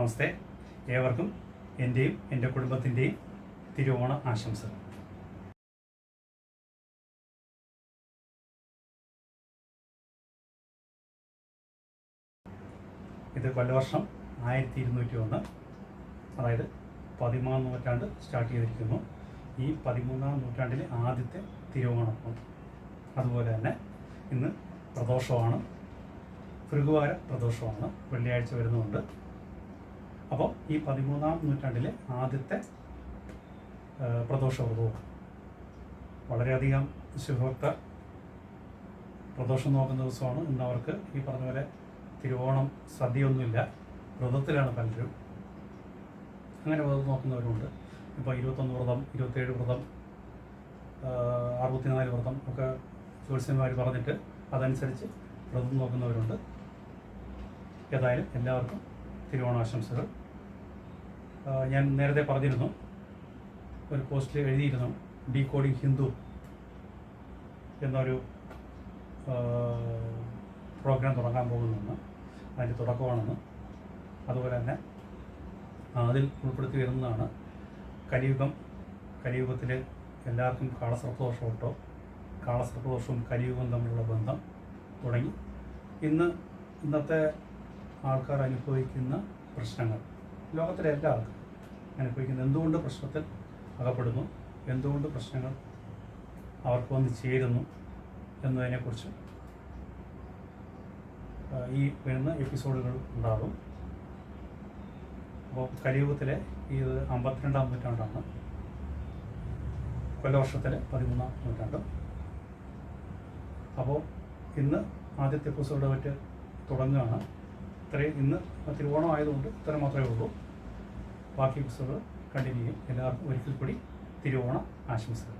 നമസ്തേ. ഏവർക്കും എന്റെയും എന്റെ കുടുംബത്തിന്റെയും തിരുവോണ ആശംസകൾ. ഇത് കൊല്ലവർഷം ആയിരത്തി ഇരുന്നൂറ്റി ഒന്ന് അതായത് പതിമൂന്നാം നൂറ്റാണ്ട് സ്റ്റാർട്ട് ചെയ്തിരിക്കുന്നു. ഈ പതിമൂന്നാം നൂറ്റാണ്ടിലെ ആദ്യത്തെ തിരുവോണം. അതുപോലെ തന്നെ ഇന്ന് പ്രദോഷമാണ് ഭൃഗുവാര പ്രദോഷമാണ്. വെള്ളിയാഴ്ച വരുന്നുണ്ട് അപ്പോൾ ഈ പതിമൂന്നാം നൂറ്റാണ്ടിലെ ആദ്യത്തെ ആ, പ്രദോഷ വ്രതവും വളരെയധികം ശുഭഭക്തർ പ്രദോഷം നോക്കുന്ന ദിവസമാണ്. ഇന്ന് അവർക്ക് ഈ പറഞ്ഞപോലെ തിരുവോണം സദ്യയൊന്നുമില്ല. വ്രതത്തിലാണ് പലരും അങ്ങനെ വ്രതം നോക്കുന്നവരുണ്ട് ഇപ്പോൾ ഇരുപത്തൊന്ന് വ്രതം ഇരുപത്തേഴ് വ്രതം അറുപത്തിനാല് വ്രതം ഒക്കെ ജ്യോത്സ്യന്മാർ പറഞ്ഞിട്ട് അതനുസരിച്ച് വ്രതം നോക്കുന്നവരുണ്ട്. ഏതായാലും എല്ലാവർക്കും തിരുവോണാശംസകൾ. ഞാൻ നേരത്തെ പറഞ്ഞിരുന്നു. ഒരു പോസ്റ്റിൽ എഴുതിയിരുന്നു ഡീകോഡിംഗ് ഹിന്ദു എന്നൊരു പ്രോഗ്രാം തുടങ്ങാൻ പോകുന്നെന്ന് അതിന്റെ തുടക്കമാണെന്ന്. അതുപോലെ തന്നെ അതിൽ ഉൾപ്പെടുത്തി വരുന്നതാണ് കലിയുഗം. കലിയുഗത്തിൽ എല്ലാവർക്കും കാളസർപ്പദോഷമുണ്ടോ? കാളസർപ്പദോഷവും കലിയുഗവും തമ്മിലുള്ള ബന്ധം തുടങ്ങി. ഇന്ന് ഇന്നത്തെ ആൾക്കാർ അനുഭവിക്കുന്ന പ്രശ്നങ്ങൾ ലോകത്തിലെ എല്ലാ ആൾക്കാരും അനുഭവിക്കുന്ന എന്തുകൊണ്ട് പ്രശ്നത്തിൽ അകപ്പെടുന്നു? എന്തുകൊണ്ട് പ്രശ്നങ്ങൾ അവർക്ക് വന്ന് ചേരുന്നു എന്നതിനെക്കുറിച്ച് ഈ വരുന്ന എപ്പിസോഡുകൾ ഉണ്ടാകും. അപ്പോൾ കലിയുഗത്തിലെ ഇത് അമ്പത്തിരണ്ടാം നൂറ്റാണ്ടാണ്. കൊല്ലവർഷത്തിലെ പതിമൂന്നാം നൂറ്റാണ്ട്. അപ്പോൾ ഇന്ന് ആദ്യത്തെ എപ്പിസോഡ് പറ്റി തുടങ്ങുകയാണ്. ഇത്രയും ഇന്ന് തിരുവോണം ആയതുകൊണ്ട് ഇത്ര മാത്രമേ ഉള്ളൂ. ബാക്കി എപ്പിസോഡ് കണ്ടിന്യൂ ചെയ്യും. എല്ലാവർക്കും ഒരിക്കൽ കൂടി തിരുവോണം ആശംസകൾ.